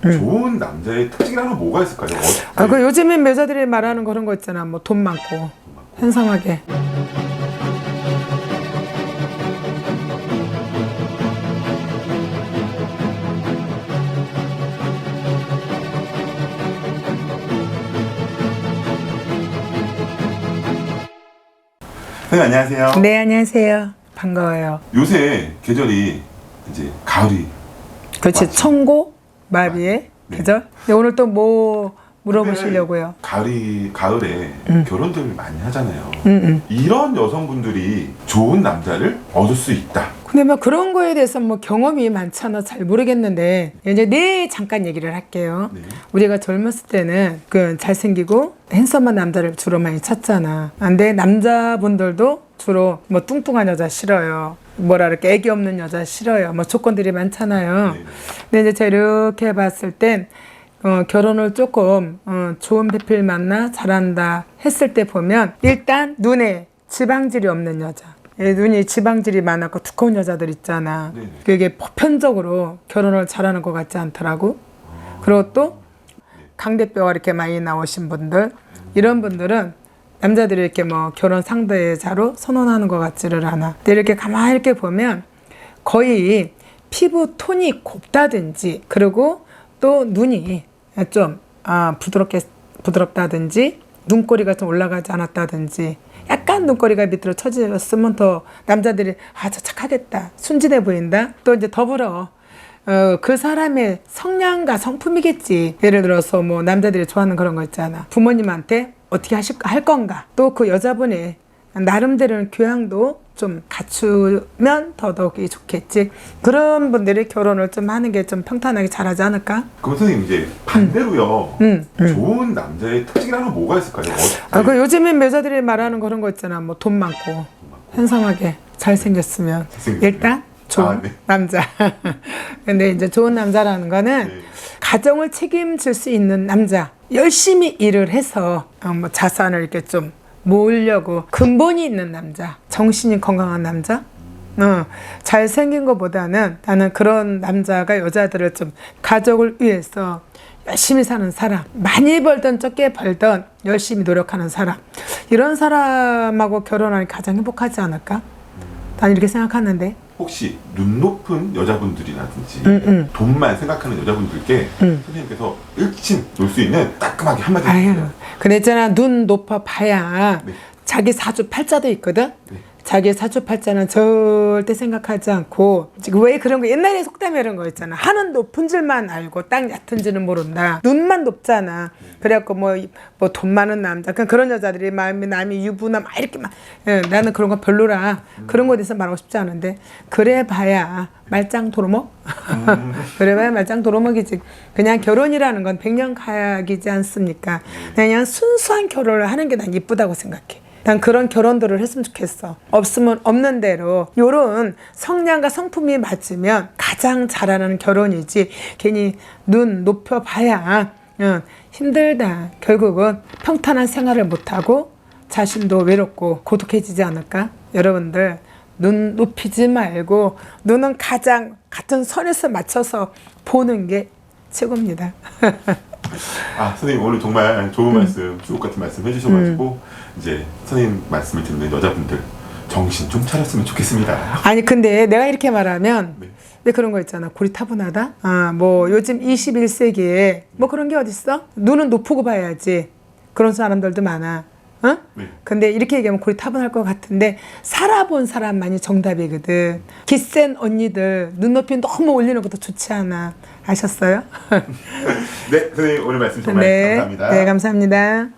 좋은 남자의 특징이라는 뭐가 있을까요? 어, 아, 그 요즘엔 여자들이 말하는 그런 거 있잖아. 뭐 돈 많고 handsom하게. 네, 안녕하세요. 네 안녕하세요. 반가워요. 요새 계절이 이제 가을이 그렇지. 청고 마비에 네. 그죠? 네, 오늘 또 뭐 물어보시려고요? 가을이 가을에 음. 결혼들 많이 하잖아요. 응, 응. 이런 여성분들이 좋은 남자를 얻을 수 있다. 근데 뭐 그런 거에 대해서 뭐 경험이 많잖아 잘 모르겠는데 이제 내 잠깐 얘기를 할게요. 네. 우리가 젊었을 때는 그 잘생기고 핸섬한 남자를 주로 많이 찾잖아. 근데 남자분들도 주로 뭐 뚱뚱한 여자 싫어요. 뭐라 그럴까 애기 없는 여자 싫어요. 뭐 조건들이 많잖아요. 네. 근데 이제 제가 이렇게 봤을 땐 어, 결혼을 조금 어, 좋은 배필 만나 잘한다 했을 때 보면 일단 눈에 지방질이 없는 여자. 예, 눈이 지방질이 많았고 두꺼운 여자들 있잖아. 네네. 그게 보편적으로 결혼을 잘하는 것 같지 않더라고. 그리고 또 강대뼈가 이렇게 많이 나오신 분들 이런 분들은 남자들이 이렇게 뭐 결혼 상대자로 선언하는 것 같지를 않아. 근데 이렇게 가만히 이렇게 보면 거의 피부 톤이 곱다든지 그리고 또 눈이 좀 아, 부드럽게 부드럽다든지 눈꼬리가 좀 올라가지 않았다든지 약간 눈꼬리가 밑으로 처졌으면 더 남자들이 아 저 착하겠다 순진해 보인다 또 이제 더불어 어, 그 사람의 성량과 성품이겠지. 예를 들어서 뭐 남자들이 좋아하는 그런 거 있잖아. 부모님한테 어떻게 하실 할 건가. 또 그 여자분의 나름대로는 교양도 좀 갖추면 더더욱이 좋겠지. 그런 분들이 결혼을 좀 하는 게 좀 평탄하게 잘하지 않을까? 그럼 선생님 이제 반대로요. 음, 좋은 남자의 특징이라는 뭐가 있을까요? 어, 아, 그 요즘엔 여자들이 말하는 그런 거 있잖아. 뭐 돈 많고, handsom하게 잘생겼으면 잘생겼으면. 일단 좋은 아, 네. 남자. 근데 이제 좋은 남자라는 거는 네. 가정을 책임질 수 있는 남자. 열심히 일을 해서 어, 뭐 자산을 이렇게 좀 모으려고 근본이 있는 남자. 정신이 건강한 남자. 어, 잘생긴 것보다는 나는 그런 남자가 여자들을 좀 가족을 위해서 열심히 사는 사람, 많이 벌던 적게 벌던 열심히 노력하는 사람, 이런 사람하고 결혼하는 게 가장 행복하지 않을까? 난 이렇게 생각하는데. 혹시 눈 높은 여자분들이라든지 음, 음. 돈만 생각하는 여자분들께 음. 선생님께서 일침 놓을 수 있는 따끔하게 한마디 아유, 해주세요. 있잖아 눈 높아 봐야 네. 자기 사주 팔자도 있거든. 네. 자기 사주팔자는 절대 생각하지 않고 지금 왜 그런 거 옛날에 속담에 이런 거 있잖아. 하는 높은 줄만 알고 땅 얕은 줄은 모른다. 눈만 높잖아. 그래갖고 뭐 뭐 돈 많은 남자 그냥 그런 여자들이 마음이 남이 유부남 막 이렇게 막 예, 나는 그런 거 별로라. 그런 거에 대해서 말하고 싶지 않은데 그래 봐야 말짱 도루묵. 그래 봐야 말짱 도루묵이지. 그냥 결혼이라는 건 백년 가약이지 않습니까? 그냥 순수한 결혼을 하는 게 난 이쁘다고 생각해. 난 그런 결혼들을 했으면 좋겠어. 없으면 없는 대로 요런 성량과 성품이 맞으면 가장 잘하는 결혼이지. 괜히 눈 높여 봐야 응, 힘들다. 결국은 평탄한 생활을 못하고 자신도 외롭고 고독해지지 않을까? 여러분들 눈 높이지 말고 눈은 가장 같은 선에서 맞춰서 보는 게 최고입니다. 아 선생님 오늘 정말 음. 좋은 말씀, 주옥 같은 말씀 해주셔가지고 이제 선생님 말씀을 듣는 여자분들 정신 좀 차렸으면 좋겠습니다. 아니 근데 내가 이렇게 말하면 네. 왜 그런 거 있잖아 고리타분하다 아뭐 요즘 21세기에 뭐 그런 게 어딨어 눈은 높고 봐야지 그런 사람들도 많아 어? 네. 근데 이렇게 얘기하면 고리타분할 것 같은데 살아본 사람만이 정답이거든 기센 언니들 눈높이 너무 올리는 것도 좋지 않아 아셨어요? 네 선생님 오늘 말씀 정말 네, 감사합니다. 네 감사합니다